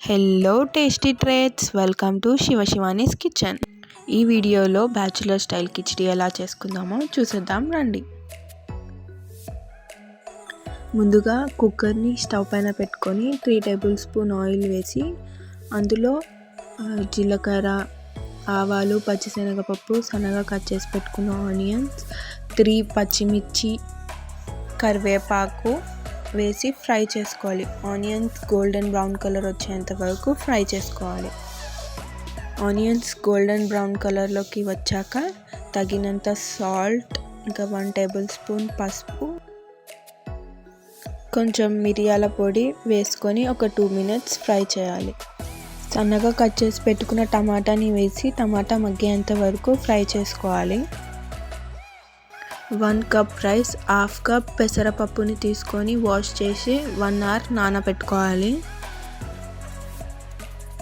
Hello tasty treats welcome to Sivasivani's kitchen ఈ వీడియోలో bachelor style khichdi ఎలా చేసుకుందామో చూసేద్దాం రండి. ముందుగా కుక్కర్ని స్టవ్ పైన పెట్టుకొని త్రీ టేబుల్ స్పూన్ ఆయిల్ వేసి అందులో జీలకర్ర ఆవాలు పచ్చిశనగపప్పు సన్నగా కట్ చేసి పెట్టుకున్న ఆనియన్స్ త్రీ పచ్చిమిర్చి కరివేపాకు వేసి ఫ్రై చేసుకోవాలి. ఆనియన్స్ గోల్డెన్ బ్రౌన్ కలర్ వచ్చేంత వరకు ఫ్రై చేసుకోవాలి. ఆనియన్స్ గోల్డెన్ బ్రౌన్ కలర్లోకి వచ్చాక తగినంత సాల్ట్ ఇంకా వన్ టేబుల్ స్పూన్ పసుపు కొంచెం మిరియాల పొడి వేసుకొని ఒక టూ మినిట్స్ ఫ్రై చేయాలి. సన్నగా కట్ చేసి పెట్టుకున్న టమాటాని వేసి టమాటా మగ్గేంత వరకు ఫ్రై చేసుకోవాలి. One cup rice half cup పెసరపప్పుని తీసుకొని వాష్ చేసి వన్ అవర్ నానబెట్టుకోవాలి.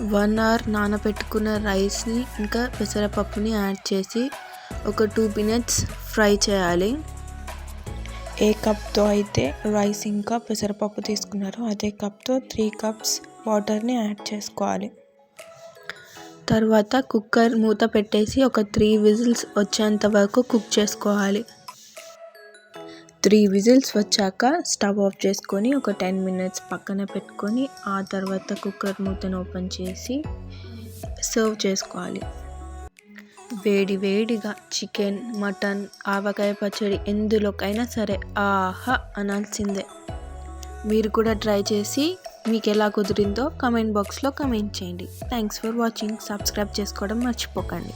వన్ అవర్ నానబెట్టుకున్న రైస్ని ఇంకా పెసరపప్పుని యాడ్ చేసి ఒక టూ మినిట్స్ ఫ్రై చేయాలి. ఏ కప్తో అయితే రైస్ ఇంకా పెసరపప్పు తీసుకున్నారో అదే కప్తో త్రీ కప్స్ వాటర్ని యాడ్ చేసుకోవాలి. తర్వాత కుక్కర్ మూత పెట్టేసి ఒక త్రీ విజిల్స్ వచ్చేంత వరకు కుక్ చేసుకోవాలి. త్రీ విజిల్స్ వచ్చాక స్టవ్ ఆఫ్ చేసుకొని ఒక టెన్ మినిట్స్ పక్కన పెట్టుకొని ఆ తర్వాత కుక్కర్ మూతను ఓపెన్ చేసి సర్వ్ చేసుకోవాలి. వేడి వేడిగా చికెన్ మటన్ ఆవకాయ పచ్చడి ఎందులోకైనా సరే ఆహా అనాల్సిందే. మీరు కూడా ట్రై చేసి మీకు ఎలా కుదిరిందో కమెంట్ బాక్స్లో కమెంట్ చేయండి. Thanks for watching. సబ్స్క్రైబ్ చేసుకోవడం మర్చిపోకండి.